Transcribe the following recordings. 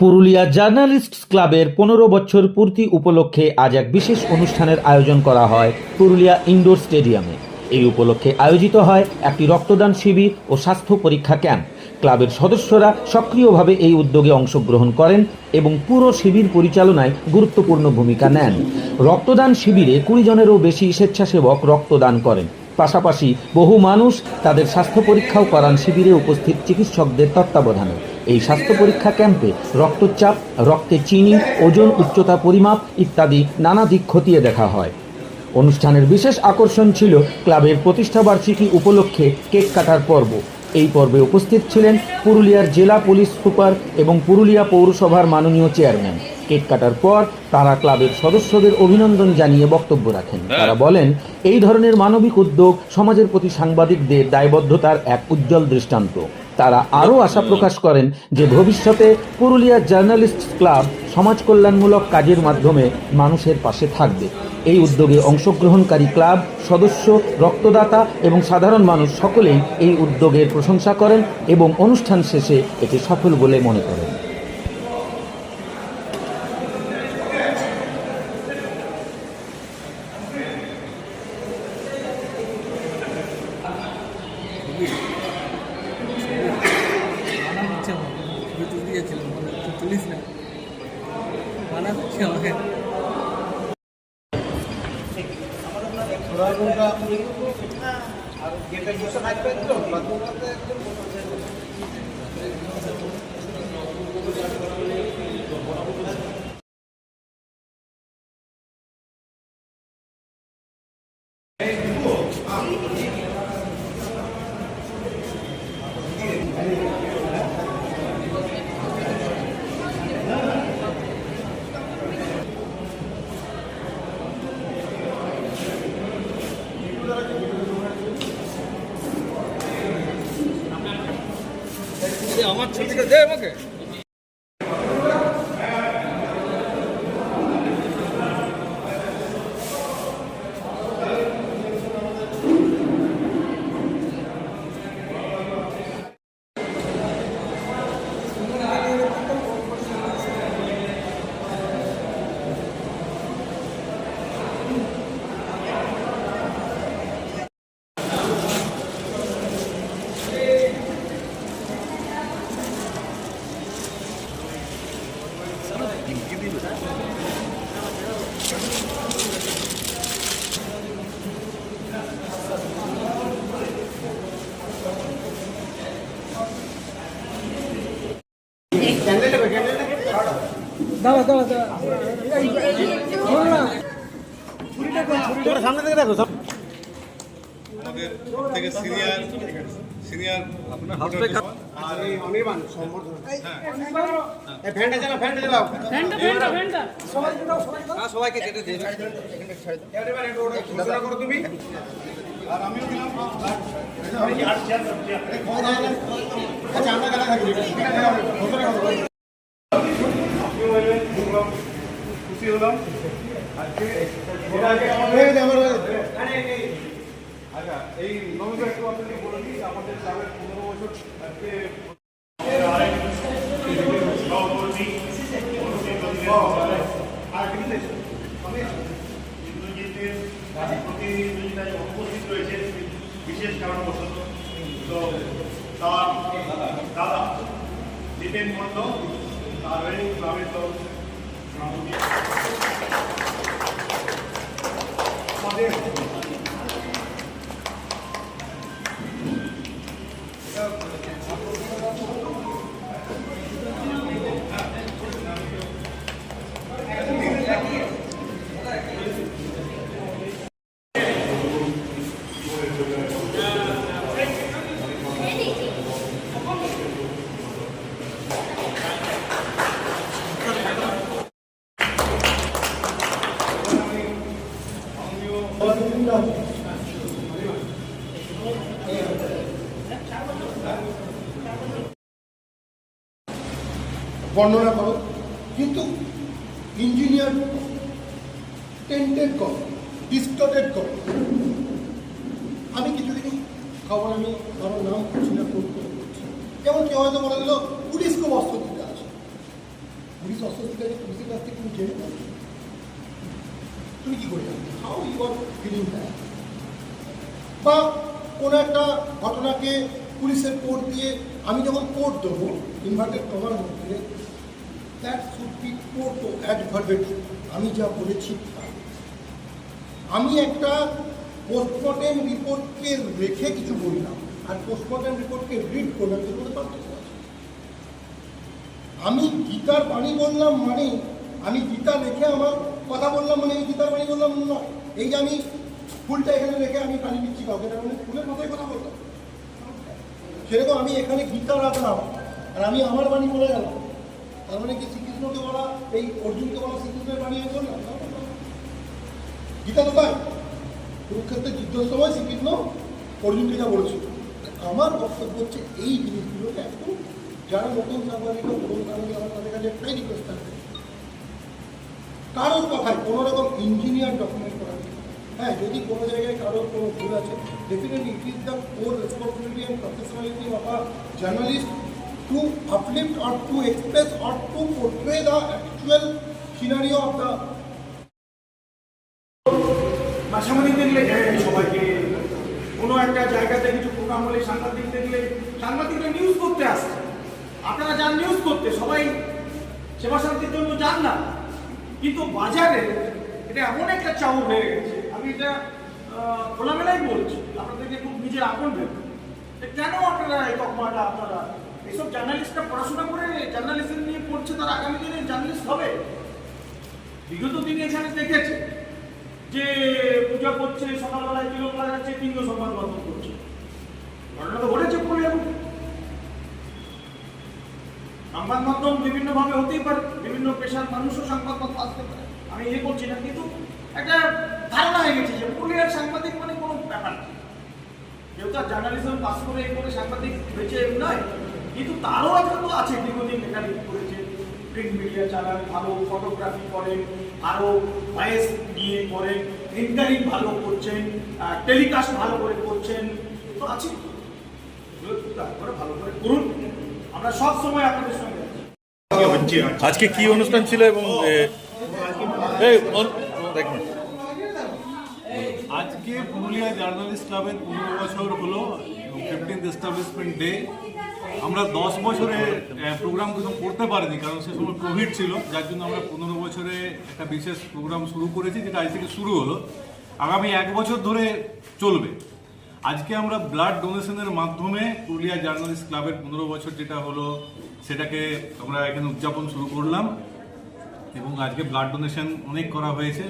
Purulia journalist ক্লাবের পনেরো বছর পূর্তি উপলক্ষে আজ এক বিশেষ অনুষ্ঠানের আয়োজন করা হয় পুরুলিয়া ইনডোর স্টেডিয়ামে। এই উপলক্ষে আয়োজিত হয় একটি রক্তদান শিবির ও স্বাস্থ্য পরীক্ষা ক্যাম্প। ক্লাবের সদস্যরা সক্রিয়ভাবে এই উদ্যোগে অংশগ্রহণ করেন এবং পুরো শিবির পরিচালনায় গুরুত্বপূর্ণ ভূমিকা নেন। রক্তদান শিবিরে কুড়ি জনেরও বেশি স্বেচ্ছাসেবক রক্তদান করেন। পাশাপাশি বহু মানুষ তাদের স্বাস্থ্য পরীক্ষাও করান শিবিরে উপস্থিত চিকিৎসকদের তত্ত্বাবধানে। এই স্বাস্থ্য পরীক্ষা ক্যাম্পে রক্তচাপ, রক্তে চিনি, ওজন উচ্চতা পরিমাপ ইত্যাদি নানা দিক খতিয়ে দেখা হয়। অনুষ্ঠানের বিশেষ আকর্ষণ ছিল ক্লাবের প্রতিষ্ঠাবার্ষিকী উপলক্ষে কেক কাটার পর্ব। এই পর্বে উপস্থিত ছিলেন পুরুলিয়ার জেলা পুলিশ সুপার এবং পুরুলিয়া পৌরসভার মাননীয় চেয়ারম্যান। কেক কাটার পর তারা ক্লাবের সদস্যদের অভিনন্দন জানিয়ে বক্তব্য রাখেন। তারা বলেন এই ধরনের মানবিক উদ্যোগ সমাজের প্রতি সাংবাদিকদের দায়বদ্ধতার এক উজ্জ্বল দৃষ্টান্ত। তারা আরও আশা প্রকাশ করেন যে ভবিষ্যতে পুরুলিয়া জার্নালিস্ট ক্লাব সমাজ কল্যাণমূলক কাজের মাধ্যমে মানুষের পাশে থাকবে। এই উদ্যোগে অংশগ্রহণকারী ক্লাব সদস্য রক্তদাতা এবং সাধারণ মানুষ সকলেই এই উদ্যোগের প্রশংসা করেন এবং অনুষ্ঠান শেষে এটি সফল বলে মনে করেন। আমার ছবিটা જય મકે দাও দাও দাও আমাদের থেকে সিনিয়র সিনিয়র আপনার আর এই অনির্বাণ সম্বর্ধনা। হ্যাঁ। ফ্যানটা চালাও ফ্যানটা চালাও। সবাইকে কেটে দে এবার একটু ওটা ঘোষণা করো তুমি। আর আমিও দিলাম আচ্ছা আমরা গেলা থাকি। ঘোষণা করো। আপনিও এলেন খুশি হলাম। আজকে আমাদের আচ্ছা এই নমিতা একটু আপনাকে বলে দিই, আমাদের ক্লাবের পনেরো বছর আজকে ইন্দ্রজিতের প্রতিযোগিতায় অনুপস্থিত রয়েছে বিশেষ কারণবশত তো তার দাদা জিতেন মণ্ডল তার হয়ে ক্লাবের তরফ থেকে সভাপতি। আমাদের বর্ণনা করো। কিন্তু ইঞ্জিনিয়ার টেন্টেড করো ডিস্টর্টেড করো। আমি কিছু কিছুদিন খবর আমি কারোর নাম করছি না করে করছি। যেমন কেউ হয়তো বলে দিল পুলিশকে অস্ত্র দিতে পুলিশ অসুবিধা পুলিশের কাছ থেকে তুমি জেনে তুমি কি করে how you are feeling that বা কোনো একটা ঘটনাকে পুলিশের কোর্ট দিয়ে আমি যখন কোর্ট দেবো ইনভার্টেড কমার মধ্যে দ্যাট শুড বি আমি যা বলেছি। আমি একটা পোস্টমর্টেম রিপোর্টকে রেখে কিছু বললাম আর পোস্টমর্টেম রিপোর্টকে রিড করলাম এর মধ্যে পার্থক্য আছে। আমি গীতার বাণী বললাম মানে আমি গীতা রেখে আমার কথা বললাম মানে আমি গীতার বাণী বললাম না। এই যে আমি ফুলটা এখানে রেখে আমি পানি দিচ্ছি কাউকে, তার মানে ফুলের কথাই কথা বললাম। সেরকম আমি এখানে গীতা রাখলাম, আর আমি আমার বাণী বলে গেলাম। তার মানে কি শ্রীকৃষ্ণকে বলা এই অর্জুনকে বলা শ্রীকৃষ্ণের বাণী আমি না। গীতা তো তাই কুরুক্ষেত্রের যুদ্ধের সময় শ্রীকৃষ্ণ অর্জুনকে যা বলেছিল আমার বক্তব্য হচ্ছে এই জিনিসগুলোকে একদম যারা নতুন সাংবাদিক নতুন সাংবাদিক, আমার তাদের কাছে একটাই রিকোয়েস্ট থাকবে কারোর কথায় কোনো রকম ইঞ্জিনিয়ার ডকুমেন্ট করা। হ্যাঁ যদি কোনো জায়গায় কারোর কোনো ভুল আছে definitely it is the core responsibility and professionality of a journalist to uplift or to express or to portray the actual scenario of the সাংবাদিক দেখলে এই সবাইকে। কোনো একটা জায়গাতে কিছু প্রোগ্রাম হলে সাংবাদিক দেখলে, সাংবাদিকরা নিউজ করতে আসছে আপনারা যান নিউজ করতে। সবাই সেবা শান্তির জন্য যান না। কিন্তু বাজারে এটা এমন একটা চাউর হয়ে গেছে। আমি এটা খোলামেলাই বলছি। আপনাদেরকে খুব নিজের আপন ভেবে। কেন আপনারা এই তকমাটা আপনারা এইসব জার্নালিস্টরা পড়াশোনা করে জার্নালিজম নিয়ে পড়ছে, তার আগামী দিনে জার্নালিস্ট হবে। বিগত দিনে এখানে দেখেছে যে পূজা করছে, সকালবেলায় তিলক লাগাচ্ছে তিনজন সংবাদ মাধ্যম করছে। ঘটনা তো ঘটেছে পুরুলিয়া। সংবাদ মাধ্যম বিভিন্ন ভাবে হতেই পারে, বিভিন্ন পেশার মানুষও সংবাদ মাধ্যম আসতে পারে। আমি ইয়ে করছি না, কিন্তু একটা ধারণা হয়ে গেছে যে পুরুলিয়ার সাংবাদিক মানে কোনো ব্যাপার না। কেউ তার জার্নালিজম পাস করে এই করে সাংবাদিক হয়েছে নয় কিন্তু তারও তো আছে দীর্ঘদিন লেখালেখি করেছে প্রিন্ট মিডিয়া চালান ভালো ফটোগ্রাফি করেন আরও ভয়েস নিয়ে করেন ইন্টারিং ভালো করছেন টেলিকাস্ট ভালো করে করছেন। তো আছে। ভালো করে করুন। আমরা সব সময় আপনাদের সঙ্গে আছি। আজকে কি অনুষ্ঠান ছিল এবং। আজকে পুরুলিয়া জার্নালিস্ট ক্লাবের পনেরো বছর হলো ফিফটিন্থ এস্টাবলিশমেন্ট ডে আমরা দশ বছরে প্রোগ্রাম কিন্তু করতে পারিনি, কারণ সে সময় কোভিড ছিল, যার জন্য আমরা পনেরো বছরে একটা বিশেষ প্রোগ্রাম শুরু করেছি, যেটা আজ থেকে শুরু হলো। আগামী এক বছর ধরে চলবে। আজকে আমরা ব্লাড ডোনেশনের মাধ্যমে পুরুলিয়া জার্নালিস্ট ক্লাবের পনেরো বছর যেটা হলো, সেটাকে আমরা এখানে উদযাপন শুরু করলাম। এবং আজকে ব্লাড ডোনেশন অনেক করা হয়েছে।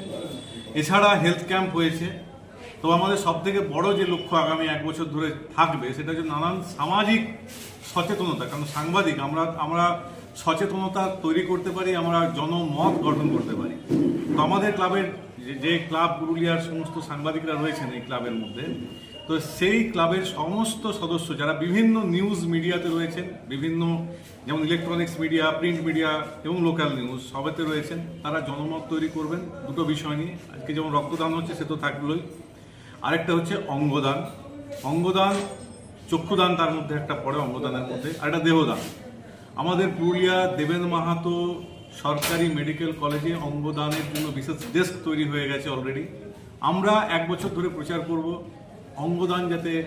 এছাড়া হেলথ ক্যাম্প হয়েছে। তো আমাদের সব থেকে বড় যে লক্ষ্য আগামী এক বছর ধরে থাকবে, সেটা হচ্ছে নানান সামাজিক সচেতনতা, কারণ সাংবাদিক, আমরা আমরা সচেতনতা তৈরি করতে পারি, আমরা জনমত গঠন করতে পারি। তো আমাদের ক্লাবের যে- ক্লাব পুরুলিয়ার সমস্ত সাংবাদিকরা রয়েছেন এই ক্লাবের মধ্যে, তো সেই ক্লাবের সমস্ত সদস্য যারা বিভিন্ন নিউজ মিডিয়াতে রয়েছেন, বিভিন্ন যেমন ইলেকট্রনিক্স মিডিয়া, প্রিন্ট মিডিয়া এবং লোকাল নিউজ সবেতে রয়েছেন, তারা জনমত তৈরি করবেন দুটো বিষয় নিয়ে। আজকে যেমন রক্তদান হচ্ছে, সে তো থাকলোই। আরেকটা হচ্ছে অঙ্গদান। অঙ্গদান চক্ষুদান তার মধ্যে, একটা পড়ে অঙ্গদানের মধ্যে, আর একটা দেহদান। আমাদের পুরুলিয়া দেবেন মাহাতো সরকারি মেডিকেল কলেজে অঙ্গদানের জন্য বিশেষ ডেস্ক তৈরি হয়ে গেছে অলরেডি আমরা এক বছর ধরে প্রচার করব অঙ্গদান যাতে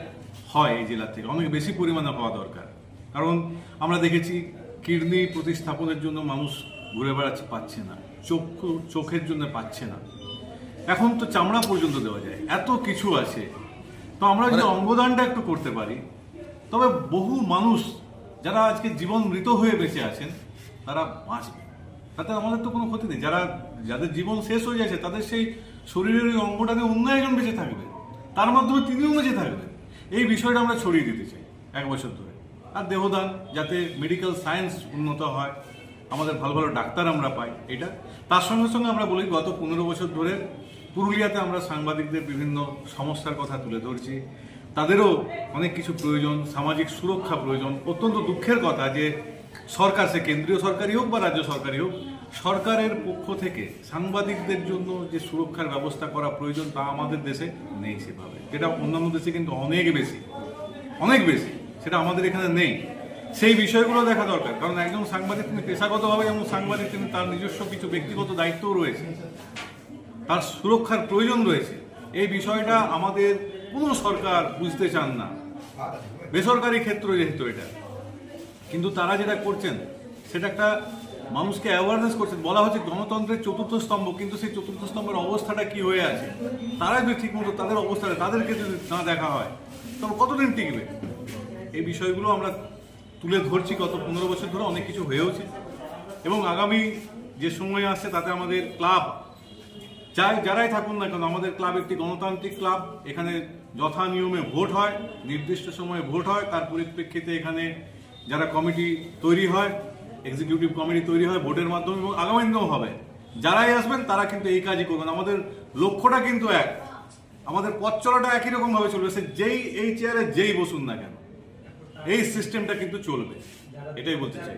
হয় এই জেলা থেকে। অনেক বেশি পরিমাণে হওয়া দরকার। কারণ আমরা দেখেছি, কিডনি প্রতিস্থাপনের জন্য মানুষ ঘুরে বেড়াচ্ছে, পাচ্ছে না। চক্ষু, চোখের জন্য পাচ্ছে না। এখন তো চামড়া পর্যন্ত দেওয়া যায়। এত কিছু আছে। তো আমরা যদি অঙ্গদানটা একটু করতে পারি। তবে বহু মানুষ যারা আজকে জীবন মৃত হয়ে বেঁচে আছেন তারা বাঁচবে। তাতে আমাদের তো কোনো ক্ষতি নেই। যারা যাদের জীবন শেষ হয়ে যাচ্ছে তাদের সেই শরীরের ওই অঙ্গটা নিয়ে অন্য একজন বেঁচে থাকবে। তার মাধ্যমে তিনিও বেঁচে থাকবে এই বিষয়টা আমরা ছড়িয়ে দিতে চাই এক বছর ধরে। আর দেহদান যাতে মেডিকেল সায়েন্স উন্নত হয় আমাদের ভালো ভালো ডাক্তার আমরা পাই এটা। তার সঙ্গে সঙ্গে আমরা বলি গত পনেরো বছর ধরে পুরুলিয়াতে আমরা সাংবাদিকদের বিভিন্ন সমস্যার কথা তুলে ধরছি। তাদেরও অনেক কিছু প্রয়োজন, সামাজিক সুরক্ষা প্রয়োজন। অত্যন্ত দুঃখের কথা যে সরকার, সে কেন্দ্রীয় সরকারই হোক বা রাজ্য সরকারই হোক, সরকারের পক্ষ থেকে সাংবাদিকদের জন্য যে সুরক্ষার ব্যবস্থা করা প্রয়োজন তা আমাদের দেশে নেই সেভাবে। যেটা অন্যান্য দেশে কিন্তু অনেক বেশি অনেক বেশি, সেটা আমাদের এখানে নেই। সেই বিষয়গুলো দেখা দরকার, কারণ একজন সাংবাদিক তিনি পেশাগতভাবে যেমন সাংবাদিক, তিনি তার নিজস্ব কিছু ব্যক্তিগত দায়িত্বও রয়েছে। তার সুরক্ষার প্রয়োজন রয়েছে। এই বিষয়টা আমাদের কোনো সরকার বুঝতে চান না। বেসরকারি ক্ষেত্র যেহেতু এটা। কিন্তু তারা যেটা করছেন, সেটা একটা মানুষকে অ্যাওয়ারনেস করছেন। বলা হচ্ছে গণতন্ত্রের চতুর্থ স্তম্ভ, কিন্তু সেই চতুর্থ স্তম্ভের অবস্থাটা কি হয়ে আছে? তারা যদি ঠিকমতো তাদের অবস্থাটা, তাদেরকে যদি না দেখা হয় তবে কতদিন টিকবে? এই বিষয়গুলো আমরা তুলে ধরছি গত পনেরো বছর ধরে, অনেক কিছু হয়েওছে। এবং আগামী যে সময় আসছে, তাতে আমাদের ক্লাব যাই যারাই থাকুন না কেন, আমাদের ক্লাব একটি গণতান্ত্রিক ক্লাব। এখানে যথা নিয়মে ভোট হয়, নির্দিষ্ট সময়ে ভোট হয়, তার পরিপ্রেক্ষিতে এখানে যারা কমিটি তৈরি হয় এক্সিকিউটিভ কমিটি তৈরি হয় ভোটের মাধ্যমে এবং আগামী দিনেও হবে। যারাই আসবেন, তারা কিন্তু এই কাজই করবেন। আমাদের লক্ষ্যটা কিন্তু এক। আমাদের পথ চলাটা একই রকমভাবে চলবে। সে যেই, এই চেয়ারে যেই বসুন না কেন, এই সিস্টেমটা কিন্তু চলবে। এটাই বলতে চাই।